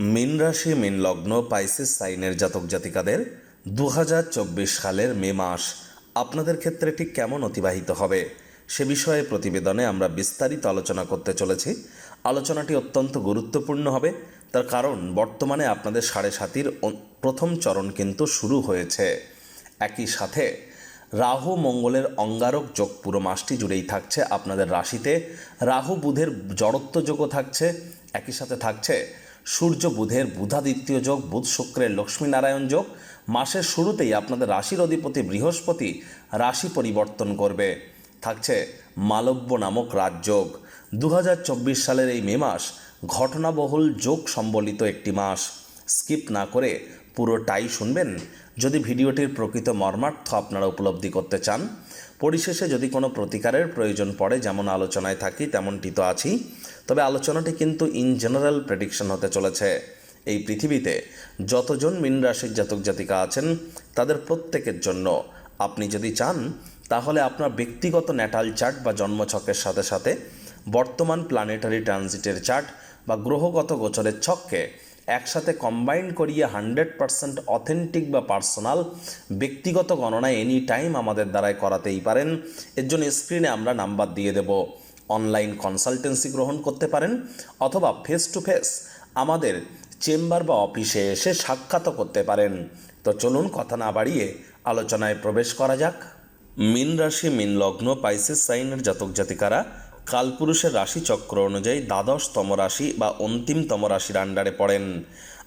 মীন রাশি, মীন লগ্ন পাইসিস সাইনের জাতক জাতিকাদের দু হাজার চব্বিশ সালের মে মাস আপনাদের ক্ষেত্রে ঠিক কেমন অতিবাহিত হবে? সে বিষয়ে প্রতিবেদনে আমরা বিস্তারিত আলোচনা করতে চলেছি। আলোচনাটি অত্যন্ত গুরুত্বপূর্ণ হবে। তার কারণ, বর্তমানে আপনাদের সাড়ে সাতির প্রথম চরণ কিন্তু শুরু হয়েছে। একই সাথে, রাহু, মঙ্গলের অঙ্গারক যোগ পুরো মাসটি জুড়েই থাকছে আপনাদের রাশিতে। রাহু বুধের জড়ত্ব যোগও থাকছে। একই সাথে থাকছে সূর্য বুধের বুধাদিত্য যোগ, বুধ শুক্রের লক্ষ্মীনারায়ণ যোগ। মাসের শুরুতেই আপনাদের রাশির অধিপতি বৃহস্পতি রাশি পরিবর্তন করবে। থাকছে মালব্য নামক রাজযোগ দু হাজার চব্বিশ সালের এই মে মাস ঘটনাবহুল যোগ সম্বলিত একটি মাস। স্কিপ না করে পুরোটাই শুনবেন। যদি ভিডিওটির প্রকৃত মর্মার্থ আপনারা উপলব্ধি করতে চান, পরিশেষে যদি কোনো প্রতিকারের প্রয়োজন পড়ে, যেমন আলোচনায় থাকি, তেমনটি তো আছি তবে আলোচনাটি কিন্তু ইন জেনারেল প্রেডিকশন হতে চলেছে। এই পৃথিবীতে যতজন মিন রাশির জাতক জাতিকা আছেন, তাদের প্রত্যেকের জন্য। আপনি যদি চান, তাহলে আপনার ব্যক্তিগত ন্যাটাল চার্ট বা জন্মছকের সাথে সাথে বর্তমান প্ল্যানেটারি ট্রানজিটের চার্ট বা গ্রহগত গোচরের ছককে একসাথে কম্বাইন করিয়ে হান্ড্রেড পারসেন্ট অথেন্টিক বা পার্সোনাল ব্যক্তিগত গণনা এনি টাইম আমাদের দ্বারায় করাতেই পারেন। এর জন্য স্ক্রিনে আমরা নাম্বার দিয়ে দেব। অনলাইন কনসালটেন্সি গ্রহণ করতে পারেন অথবা ফেস টু ফেস আমাদের চেম্বার বা অফিসে এসে সাক্ষাৎও করতে পারেন। তো চলুন কথা না বাড়িয়ে আলোচনায় প্রবেশ করা যাক। মিন রাশি, মিন লগ্ন পাইসিস সাইনের জাতক জাতিকারা কালপুরুষের রাশি চক্র অনুযায়ী দ্বাদশতম রাশি বা অন্তিমতম রাশির আন্ডারে পড়েন।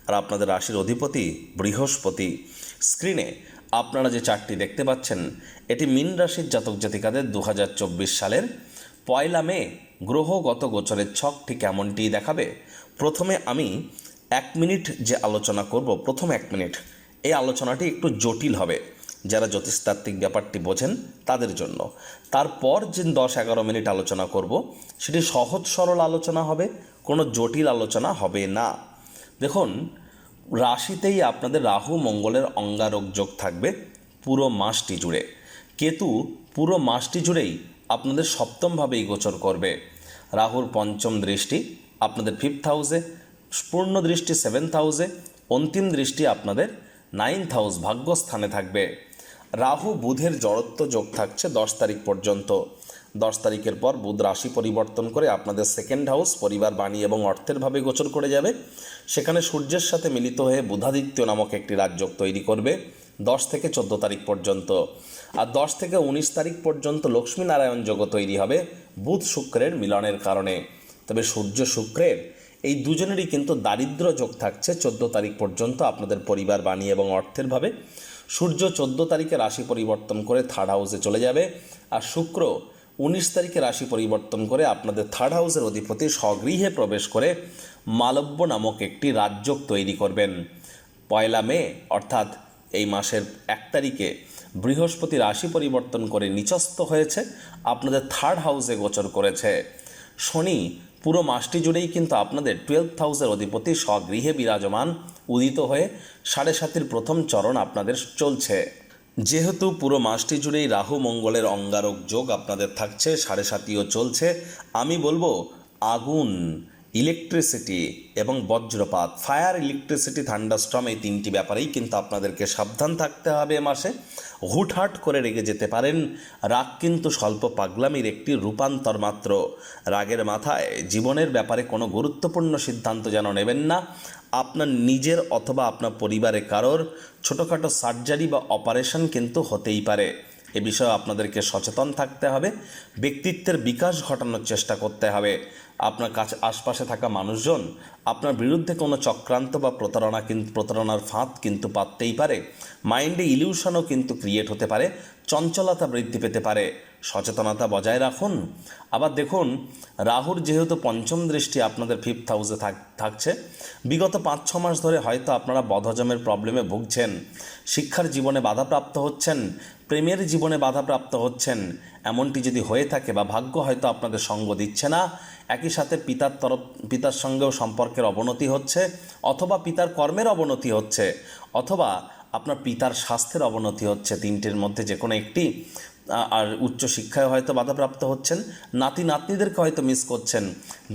আর আপনাদের রাশির অধিপতি বৃহস্পতি। স্ক্রিনে আপনারা যে চারটি দেখতে পাচ্ছেন, এটি মিন রাশির জাতক জাতিকাদের দু হাজার চব্বিশ সালের। পয়লা মে গ্রহগত গোচরের ছকটি কেমনটি দেখাবে। প্রথমে আমি এক মিনিট যে আলোচনা করব, প্রথম এক মিনিট। এই আলোচনাটি একটু জটিল হবে। যারা জ্যোতিষতাত্ত্বিক ব্যাপারটি বোঝেন তাদের জন্য। তারপর যে দশ এগারো মিনিট আলোচনা করব, সেটি সহজ সরল আলোচনা হবে, কোনো জটিল আলোচনা হবে না। দেখুন, রাশিতেই আপনাদের রাহু, মঙ্গলের অঙ্গারক যোগ থাকবে পুরো মাসটি জুড়ে। কেতু পুরো মাসটি জুড়েই আপনাদের সপ্তমভাবেই গোচর করবে। রাহুর পঞ্চম দৃষ্টি আপনাদের ফিফথ হাউসে পূর্ণ দৃষ্টি সেভেন্থ হাউসে অন্তিম দৃষ্টি আপনাদের নাইন্থ হাউস ভাগ্যস্থানে থাকবে। রাহু বুধের জড়ত্ব যোগ থাকছে দশ তারিখ পর্যন্ত। দশ তারিখের পর বুধ রাশি পরিবর্তন করে আপনাদের সেকেন্ড হাউস পরিবার, বাণী এবং অর্থের ভাবে গোচর করে যাবে। সেখানে সূর্যের সাথে মিলিত হয়ে বুধাদিত্য নামক একটি রাজযোগ তৈরি করবে দশ থেকে চোদ্দ তারিখ পর্যন্ত। আর দশ থেকে উনিশ তারিখ পর্যন্ত লক্ষ্মীনারায়ণ যোগ তৈরি হবে বুধ শুক্রের মিলনের কারণে। তবে সূর্য শুক্রের এই দুজনেরই কিন্তু দারিদ্র যোগ থাকছে চোদ্দ তারিখ পর্যন্ত আপনাদের পরিবার, বাণী এবং অর্থের ভাবে। সূর্য চোদ্দ তারিখে রাশি পরিবর্তন করে থার্ড হাউসে চলে যাবে আর শুক্র উনিশ তারিখে রাশি পরিবর্তন করে আপনাদের থার্ড হাউসের অধিপতি স্বগৃহে প্রবেশ করে মালব্য নামক একটি রাজযোগ তৈরি করবেন। পয়লা মে, অর্থাৎ এই মাসের এক তারিখে বৃহস্পতি রাশি পরিবর্তন করে নিচস্থ হয়েছে, আপনাদের থার্ড হাউসে গোচর করেছে। শনি, পুরো মাসটি জুড়েই কিন্তু আপনাদের টুয়েলভ হাউসের অধিপতি স্বগৃহে বিরাজমান। উদিত হয়ে সাড়ে সাতের প্রথম চরণ আপনাদের চলছে। যেহেতু পুরো মাসটি জুড়েই রাহু মঙ্গলের অঙ্গারক যোগ আপনাদের থাকছে, সাড়ে সাতিও চলছে। আমি বলব আগুন। ইলেকট্রিসিটি এবং বজ্রপাত, ফায়ার, ইলেকট্রিসিটি, থান্ডারস্ট্রম এই তিনটি ব্যাপারেই কিন্তু আপনাদেরকে সাবধান থাকতে হবে এ মাসে। হুটহাট করে রেগে যেতে পারেন। রাগ কিন্তু স্বল্প পাগলামির একটি রূপান্তর মাত্র। রাগের মাথায় জীবনের ব্যাপারে কোনো গুরুত্বপূর্ণ সিদ্ধান্ত যেন নেবেন না। আপনার নিজের অথবা আপনার পরিবারে কারোর ছোটোখাটো সার্জারি বা অপারেশন কিন্তু হতেই পারে। এ বিষয়ে আপনাদেরকে সচেতন থাকতে হবে, ব্যক্তিত্বের বিকাশ ঘটানোর চেষ্টা করতে হবে। আপনার কাছে আশপাশে থাকা মানুষজন, আপনার বিরুদ্ধে কোনো চক্রান্ত বা প্রতারণা কিন্তু প্রতারণার ফাঁদ কিন্তু পাততেই পারে। মাইন্ডে ইলিউশনও কিন্তু ক্রিয়েট হতে পারে, চঞ্চলতা বৃদ্ধি পেতে পারে। সচেতনতা বজায় রাখুন। আবার দেখুন, রাহুর যেহেতু পঞ্চম দৃষ্টি আপনাদের ফিফথ হাউসে থাক, থাকছে, বিগত পাঁচ, ছ মাস ধরে হয়তো আপনারা বদহজমের প্রবলেমে ভুগছেন। শিক্ষার জীবনে বাধাপ্রাপ্ত হচ্ছেন প্রেমের জীবনে বাধাপ্রাপ্ত হচ্ছেন। এমনটি যদি হয়ে থাকে বা ভাগ্য হয়তো আপনাদের সঙ্গ দিচ্ছে না, একই সাথে পিতার তরফ, পিতার সঙ্গেও সম্পর্কের অবনতি হচ্ছে অথবা পিতার কর্মের অবনতি হচ্ছে অথবা আপনার পিতার স্বাস্থ্যের অবনতি হচ্ছে তিনটের মধ্যে যে কোনো একটি আর উচ্চশিক্ষায় হয়তো বাধাপ্রাপ্ত হচ্ছেন, নাতি নাতনিদেরকে হয়তো মিস করছেন,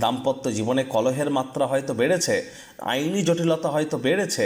দাম্পত্য জীবনে কলহের মাত্রা হয়তো বেড়েছে, আইনি জটিলতা হয়তো বেড়েছে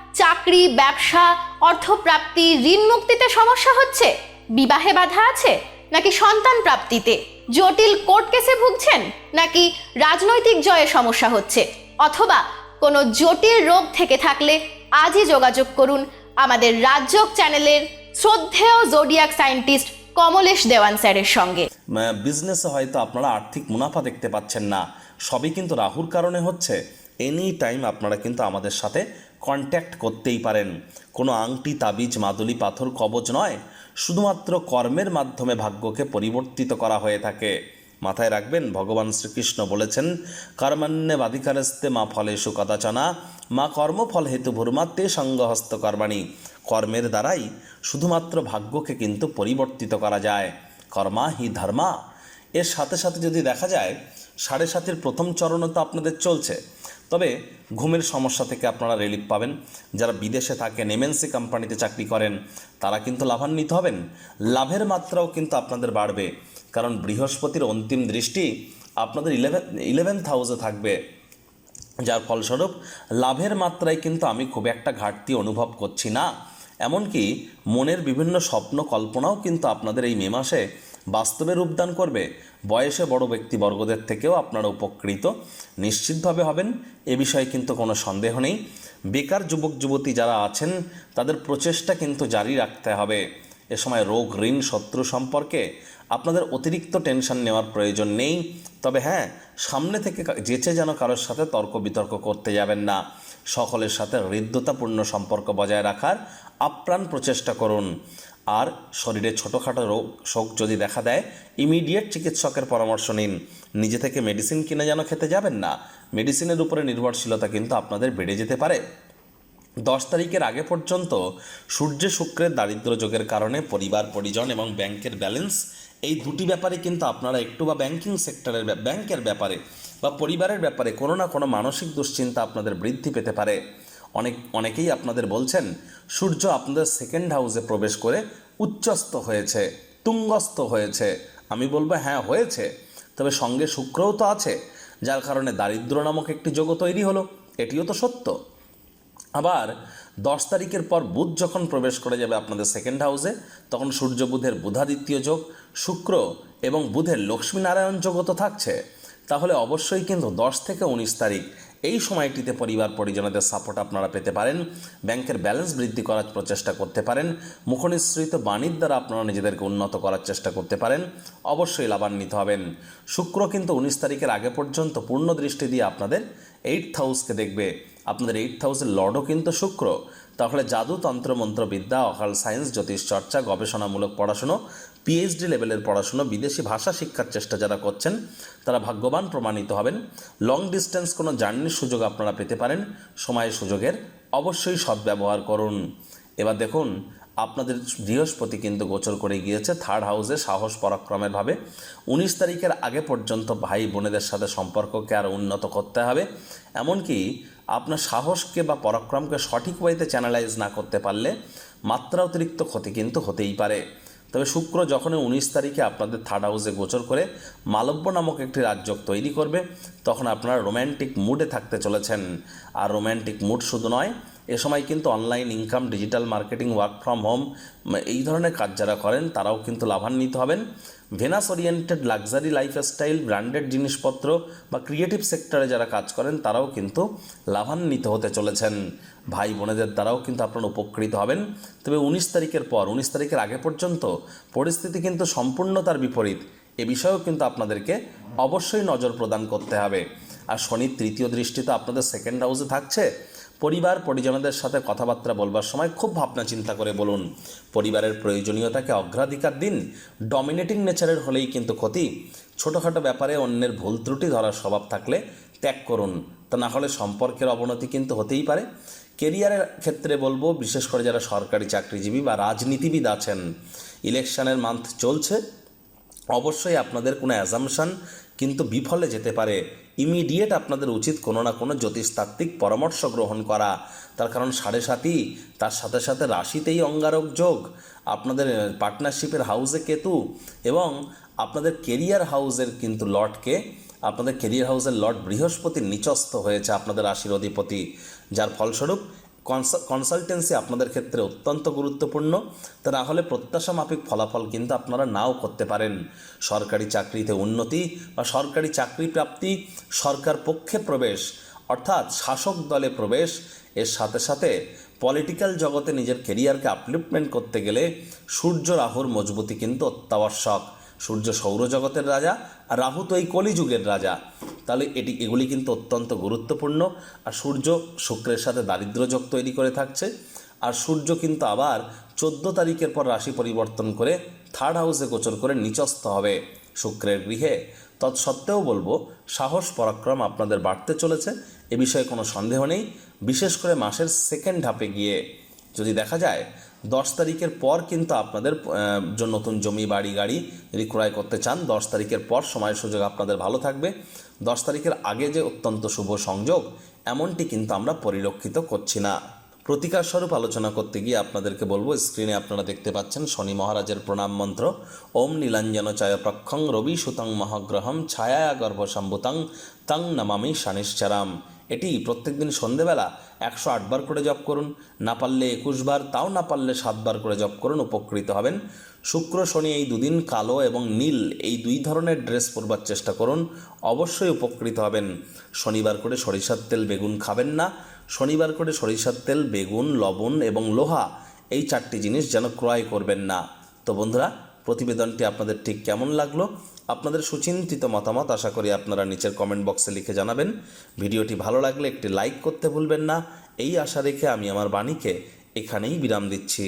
চাকরি, ব্যবসা, অর্থপ্রাপ্তি ঋণ মুক্তিতে সমস্যা হচ্ছে? বিবাহে বাধা আছে? নাকি সন্তান প্রাপ্তিতে? জটিল কোর্ট কেসে ভুগছেন? নাকি রাজনৈতিক জয়ে সমস্যা হচ্ছে? অথবা কোনো জটিল রোগ থেকে থাকলে আজই যোগাযোগ করুন আমাদের রাজ্যক চ্যানেলের শ্রদ্ধেয় জোডিয়াক সায়েন্টিস্ট কমলেশ দেওয়ান স্যারের সঙ্গে। বিজনেসে হয়তো আপনারা আর্থিক মুনাফা দেখতে পাচ্ছেন না। সবই কিন্তু রাহুর কারণে হচ্ছে। এনি টাইম আপনারা কিন্তু আমাদের সাথে কন্ট্যাক্ট করতেই পারেন। কোনো আংটি, তাবিজ, মাদুলি, পাথর কবজ নয়, শুধুমাত্র কর্মের মাধ্যমে ভাগ্যকে পরিবর্তিত করা হয়ে থাকে। মাথায় রাখবেন, ভগবান শ্রীকৃষ্ণ বলেছেন, কর্মান্যে বাধিকারস্তে মা ফলেষু কদাচনা, মা কর্মফল হেতু ভূর্মাত্মে সঙ্গহস্ত কর্মাণী। কর্মের দ্বারাই শুধুমাত্র ভাগ্যকে কিন্তু পরিবর্তিত করা যায়। কর্মা হি ধর্মা এর সাথে সাথে যদি দেখা যায়, সাড়ে সাতের প্রথম চরণও তো আপনাদের চলছে। তবে ঘুমের সমস্যা থেকে আপনারা রিলিফ পাবেন। যারা বিদেশে থাকেন এমএনসি কোম্পানিতে চাকরি করেন, তারা কিন্তু লাভান্বিত হবেন। লাভের মাত্রাও কিন্তু আপনাদের বাড়বে। কারণ বৃহস্পতির অন্তিম দৃষ্টি আপনাদের ইলেভেন ইলেভেন্থ হাউসে থাকবে। যার ফলস্বরূপ লাভের মাত্রায় কিন্তু আমি খুব একটা ঘাটতি অনুভব করছি না। এমনকি মনের বিভিন্ন স্বপ্ন কল্পনাও কিন্তু আপনাদের এই মে মাসে বাস্তবে রূপদান করবে। বয়সে বড় ব্যক্তিবর্গদের থেকেও আপনারা উপকৃত। নিশ্চিতভাবে হবেন, এ বিষয়ে কিন্তু কোনো সন্দেহ নেই। বেকার যুবক, যুবতী যারা আছেন, তাদের প্রচেষ্টা কিন্তু জারি রাখতে হবে। এ সময় রোগ, ঋণ, শত্রু সম্পর্কে আপনাদের অতিরিক্ত টেনশন নেওয়ার প্রয়োজন নেই। তবে হ্যাঁ সামনে থেকে যেচে যেন কারোর সাথে তর্ক বিতর্ক করতে যাবেন না। সকলের সাথে হৃদ্যতাপূর্ণ সম্পর্ক বজায় রাখার আপ্রাণ প্রচেষ্টা করুন। আর শরীরে ছোটোখাটো রোগ, শোক যদি দেখা দেয় ইমিডিয়েট চিকিৎসকের পরামর্শ নিন। নিজে থেকে মেডিসিন কিনে যেন খেতে যাবেন না। মেডিসিনের উপরে নির্ভরশীলতা কিন্তু আপনাদের বেড়ে যেতে পারে। দশ তারিখের আগে পর্যন্ত সূর্য শুক্রের দারিদ্র যোগের কারণে পরিবার, পরিজন এবং ব্যাংকের ব্যালেন্স এই দুটি ব্যাপারে কিন্তু আপনারা একটু বা ব্যাংকিং সেক্টরের ব্যা- ব্যাংকের ব্যাপারে বা পরিবারের ব্যাপারে কোনো না কোনো মানসিক দুশ্চিন্তা আপনাদের বৃদ্ধি পেতে পারে। অনেক, অনেকেই আপনাদের বলছেন, সূর্য আপনাদের সেকেন্ড হাউসে প্রবেশ করে উচ্চস্থ হয়েছে, তুঙ্গস্থ হয়েছে। আমি বলব হ্যাঁ হয়েছে। তবে সঙ্গে শুক্রও তো আছে, যার কারণে দারিদ্র নামক একটি যোগও তৈরি হলো। এটিও তো সত্য। আবার দশ তারিখের পর বুধ যখন প্রবেশ করে যাবে আপনাদের সেকেন্ড হাউসে তখন সূর্য বুধের বুধাদিত্য যোগ, শুক্র এবং বুধের লক্ষ্মীনারায়ণ যোগও তো থাকছে। তাহলে অবশ্যই কিন্তু দশ থেকে উনিশ তারিখ এই সময়টিতে পরিবার পরিজনদের সাপোর্ট আপনারা পেতে পারেন। ব্যাংকের ব্যালেন্স বৃদ্ধি করার প্রচেষ্টা করতে পারেন। মুখনিসৃত বাণীর দ্বারা আপনারা নিজেদেরকে উন্নত করার চেষ্টা করতে পারেন। অবশ্যই লাভান্বিত হবেন। শুক্র কিন্তু উনিশ তারিখের আগে পর্যন্ত পূর্ণ দৃষ্টি দিয়ে আপনাদের এইট হাউসকে দেখবে। আপনাদের এইট হাউসের লর্ডও কিন্তু শুক্র। তাহলে জাদু তন্ত্র বিদ্যা অকাল সায়েন্স জ্যোতিষ চর্চা, গবেষণামূলক পড়াশুনো পিএইচডি লেভেলের পড়াশুনো, বিদেশি ভাষা শিক্ষার চেষ্টা যারা করছেন, তারা ভাগ্যবান প্রমাণিত হবেন। লং ডিস্টেন্স কোনো জার্নির সুযোগ আপনারা পেতে পারেন। সময় সুযোগের অবশ্যই সদ্ব্যবহার করুন। এবার দেখুন, আপনাদের বৃহস্পতি কিন্তু গোচর করে গিয়েছে থার্ড হাউসে সাহস পরাক্রমের ভাবে। উনিশ তারিখের আগে পর্যন্ত ভাই বোনেদের সাথে সম্পর্ককে আরও উন্নত করতে হবে। এমনকি আপনার সাহসকে বা পরাক্রমকে সঠিক ওয়েতে চ্যানেলাইজ না করতে পারলে মাত্রা অতিরিক্ত ক্ষতি কিন্তু হতেই পারে। তবে শুক্র যখনই উনিশ তারিখে আপনাদের থার্ড হাউসে গোচর করে মালব্য নামক একটি রাজ্যক তৈরি করবে, তখন আপনারা রোম্যান্টিক মুডে থাকতে চলেছেন। আর রোম্যান্টিক মুড শুধু নয়, এ সময় কিন্তু online income digital marketing work from home এই ধরনের কাজ যারা করেন, তারাও কিন্তু লাভান্বিত হবেন। Venus oriented luxury lifestyle branded জিনিসপত্র বা ক্রিয়েটিভ সেক্টরে যারা কাজ করেন, তারাও কিন্তু লাভান্বিত হতে চলেছেন। ভাই বোনেদের দ্বারাও কিন্তু আপনারা উপকৃত হবেন। তবে উনিশ তারিখের পর, উনিশ তারিখের আগে পর্যন্ত পরিস্থিতি কিন্তু সম্পূর্ণ তার বিপরীত। এ বিষয়েও কিন্তু আপনাদেরকে অবশ্যই নজর প্রদান করতে হবে। আর শনির তৃতীয় দৃষ্টি তো আপনাদের সেকেন্ড হাউসে থাকছে। পরিবার, পরিজনদের সাথে কথাবার্তা বলবার সময় খুব ভাবনা চিন্তা করে বলুন। পরিবারের প্রয়োজনীয়তাকে অগ্রাধিকার দিন ডমিনেটিং নেচারের হলেই কিন্তু ক্ষতি। ছোটোখাটো ব্যাপারে অন্যের ভুল ত্রুটি ধরার স্বভাব থাকলে ত্যাগ করুন। তা না হলে সম্পর্কের অবনতি কিন্তু হতেই পারে। কেরিয়ারের ক্ষেত্রে বলব, বিশেষ করে যারা সরকারি চাকরিজীবী বা রাজনীতিবিদ আছেন, ইলেকশনের মান্থ চলছে। অবশ্যই আপনাদের কোনো অ্যাজামশন কিন্তু বিফলে যেতে পারে। ইমিডিয়েট আপনাদের উচিত কোনো না কোনো জ্যোতিষতাত্ত্বিক পরামর্শ গ্রহণ করা। তার কারণ সাড়ে সাতই, তার সাথে সাথে রাশিতেই অঙ্গারক যোগ, আপনাদের পার্টনারশিপের হাউসে কেতু এবং আপনাদের কেরিয়ার হাউসের কিন্তু লর্ডকে আপনাদের কেরিয়ার হাউসের লর্ড বৃহস্পতি নিচস্থ হয়েছে আপনাদের রাশির অধিপতি। যার ফলস্বরূপ কনসালটেন্সি আপনাদের ক্ষেত্রে অত্যন্ত গুরুত্বপূর্ণ। তা না হলে প্রত্যাশা মাফিক ফলাফল কিন্তু আপনারা নাও করতে পারেন। সরকারি চাকরিতে উন্নতি বা সরকারি চাকরি প্রাপ্তি, সরকার পক্ষে প্রবেশ অর্থাৎ শাসক দলে প্রবেশ, এর সাথে সাথে পলিটিক্যাল জগতে নিজের কেরিয়ারকে আপলিফমেন্ট করতে গেলে সূর্য রাহুর মজবুতি কিন্তু অত্যাবশ্যক। সূর্য সৌরজগতের রাজা রাহু তো এই কলিযুগের রাজা। তাহলে এটি, এগুলি কিন্তু অত্যন্ত গুরুত্বপূর্ণ। আর সূর্য শুক্রের সাথে দারিদ্র্যযোগ তৈরি করে থাকছে। আর সূর্য কিন্তু আবার চোদ্দ তারিখের পর রাশি পরিবর্তন করে থার্ড হাউসে গোচর করে নিচস্থ হবে শুক্রের গৃহে। তৎসত্ত্বেও বলব, সাহস, পরাক্রম আপনাদের বাড়তে চলেছে। এ বিষয়ে কোনো সন্দেহ নেই। বিশেষ করে মাসের সেকেন্ড হাফে গিয়ে যদি দেখা যায় দশ তারিখের পর কিন্তু আপনাদের নতুন জমি, বাড়ি, গাড়ি যদি ক্রয় করতে চান, দশ তারিখের পর সময় সুযোগ আপনাদের ভালো থাকবে। দশ তারিখের আগে যে অত্যন্ত শুভ সংযোগ, এমনটি কিন্তু আমরা পরিলক্ষিত করছি না। প্রতিকার স্বরূপ আলোচনা করতে গিয়ে আপনাদেরকে বলব, স্ক্রিনে আপনারা দেখতে পাচ্ছেন শনি মহারাজের প্রণাম মন্ত্র। ওম নীলাঞ্জন চায় প্রক্ষং রবি সুতং মহাগ্রহম ছায়া গর্ভ গর্ভসম্ভুতং তং নমামি শানিশ্চারাম। এটি প্রত্যেকদিন সন্ধেবেলা একশো আটবার করে জপ করুন। না পারলে একুশ বার, তাও না পারলে সাতবার করে জপ করুন, উপকৃত হবেন। শুক্র, শনি এই দুদিন কালো এবং নীল এই দুই ধরনের ড্রেস পরবার চেষ্টা করুন, অবশ্যই উপকৃত হবেন। শনিবার করে সরিষার তেল বেগুন খাবেন না। শনিবার করে সরিষার তেল, বেগুন, লবণ এবং লোহা এই চারটি জিনিস যেন ক্রয় করবেন না। তো বন্ধুরা, প্রতিবেদনটি আপনাদের ঠিক কেমন লাগল? আপনাদের সুচিন্তিত মতামত আশা করি আপনারা নিচের কমেন্ট বক্সে লিখে জানাবেন। ভিডিওটি ভালো লাগলে একটি লাইক করতে ভুলবেন না। এই আশা রেখে আমি আমার বাণীকে এখানেই বিরাম দিচ্ছি।